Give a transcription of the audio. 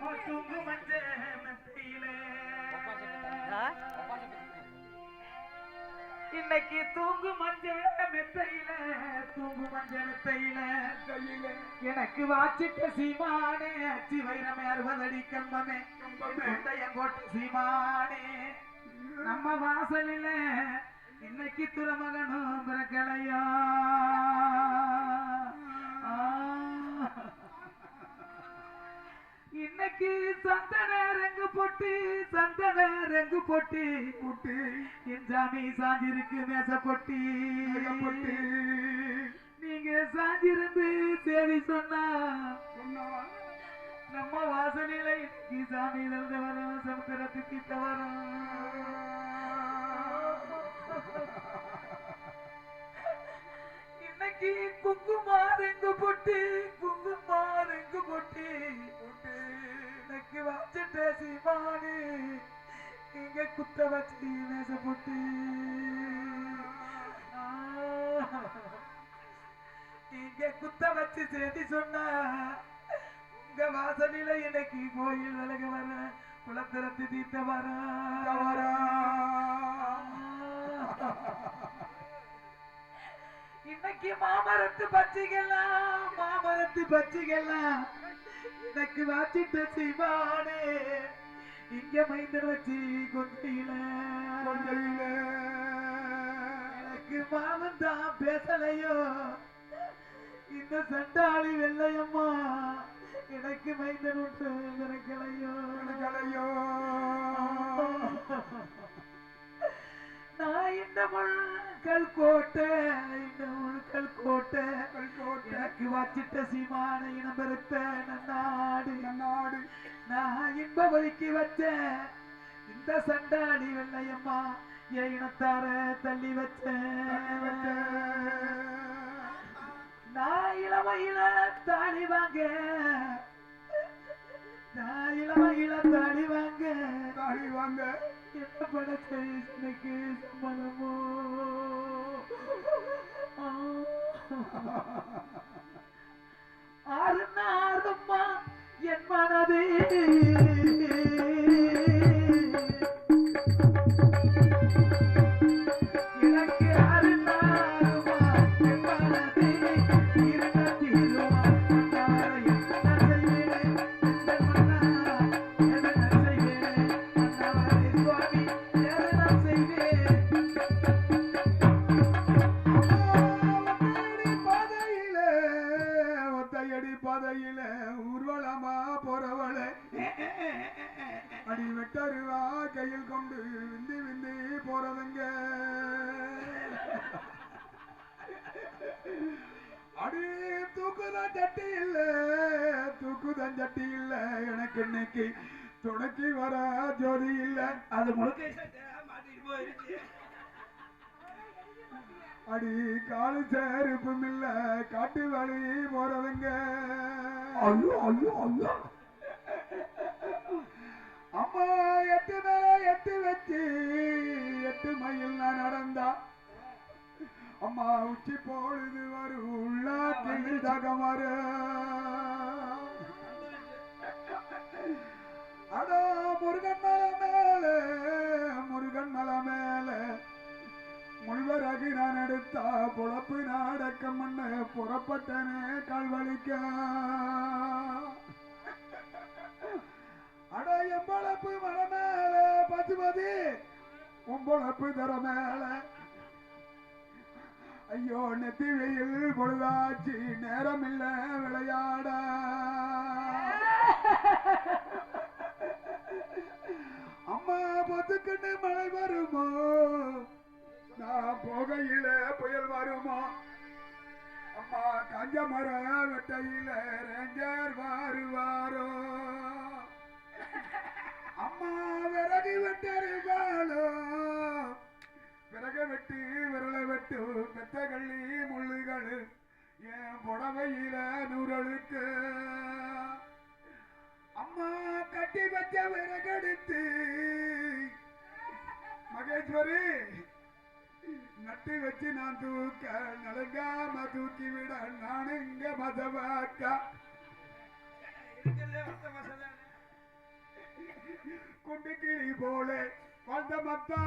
தூங்கு மஞ்ச மெத்தையிலே இன்னைக்கு தூங்கு மஞ்ச மெத்தையில தூங்கு மஞ்ச மெத்தையில எனக்கு வாச்சிட்ட சீமானே அச்சி வைரமே அறுபது அடி கம்பமே எங்கோட்ட சீமானே நம்ம வாசலில இன்னைக்கு துறமகனும் பிறக்கலையா? சந்தன ரெங்கு பொட்டி சந்தன ரெங்கு பொட்டி பொட்டி என் சாமி சாஞ்சிருக்கு மேச பொட்டி. பொட்டி. நீங்க சாஞ்சிருந்து சரி சொன்னா. நம்ம வாசலில இன்னைக்கு சாமி இருந்து வரும் சமுத்திரத்து திட்ட வரும். இன்னைக்கு குங்குமாரெங்கு பொட்டி. வச்சுட்ட சீமானி இங்க குத்த வச்சு மேச பொட்டி. இங்க குத்த வச்சு சேர்த்து சொன்னா உங்க வாசலில இன்னைக்கு கோயில் விலக வர குளத்திறத்து தீர்த்த வர. இன்னைக்கு மாமரத்து பச்சைகள்லாம் மாமரத்து பச்சைகள்லாம். இன்னைக்கு வாச்சிட்ட சிவானே இங்க மைந்தர் வச்சு கொஞ்சையில கொஞ்சையில எனக்கு மாமன் தான் பேசலையோ? இந்த சண்டாளி வெள்ளையம்மா எனக்கு மைந்தன் ஒன்று பிறக்கலையோ பிறக்கலையோ நான் இந்த முழுக்கல் கோட்டை இந்த முழுக்கல் கோட்டை. எனக்கு வச்சிட்ட சீமான இனம் பெருத்த நன்னாடு. நன்னாடு நான் இன்ப ஒதுக்கி வச்ச இந்த சண்டாடி வெள்ளையம்மா என் இனத்தார தள்ளி வச்ச நான் இளமையில தாடி வாங்க. நான் இளமையில தாடி வாங்க. தாடி வாங்க. என்ன படத்தை எனக்கு சம்மதமோ ஆறுன்னா ஆறும்மா என் மனதே வெட்டருவா கையில் கொண்டு விந்தி விந்தி போறதுங்க. அடி தூக்குதான் சட்டி இல்ல. தூக்குதான் சட்டி இல்ல. எனக்கு இன்னைக்கு துணைக்கு வர ஜோதி இல்ல. அது முழுக்க அடி காலு செருப்பும் இல்ல. காட்டு வழி போறதுங்க. ஐயோ ஐயோ ஐயோ. அம்மா எட்டு மேல எட்டு வச்சு எட்டு மயில் நான் நடந்தா. அம்மா உச்சி பொழுது வரும் கிளி தகமர அடா முருகன் மலை மேல முருகன் மலை மேல. முள்வரகு நான் எடுத்தா பொழப்பு நாடக்கம் பண்ண புறப்பட்டனே கால்வழிக்க. அட எம்பளப்பு மலை மேல பசுபதி உம்பளப்பு தர மேல. ஐயோ நெத்தி வெயில் பொழுதாச்சு நேரம் இல்ல விளையாட. அம்மா பத்துக்கண்ணு மழை வருமோ? நான் போகையில புயல் வருமோ? அம்மா கஞ்ச மர வெட்டையில ரேஞ்சர் வாருவாரோ? அம்மா விறகு வெட்டருவாளோ விறக வெட்டி விரல வெட்டு பெத்தகள்ளி முள்ளுகள் என் புடவையில நூறழுக்கு. அம்மா கட்டி வச்ச விறகெடுத்து மகேஸ்வரி நட்டு வச்சு நான் தூக்க நலங்காம தூக்கி விட நானுங்க மதவாக்கா? நான் இங்க மசாலா குண்டு கிளி போல. வந்த மத்தா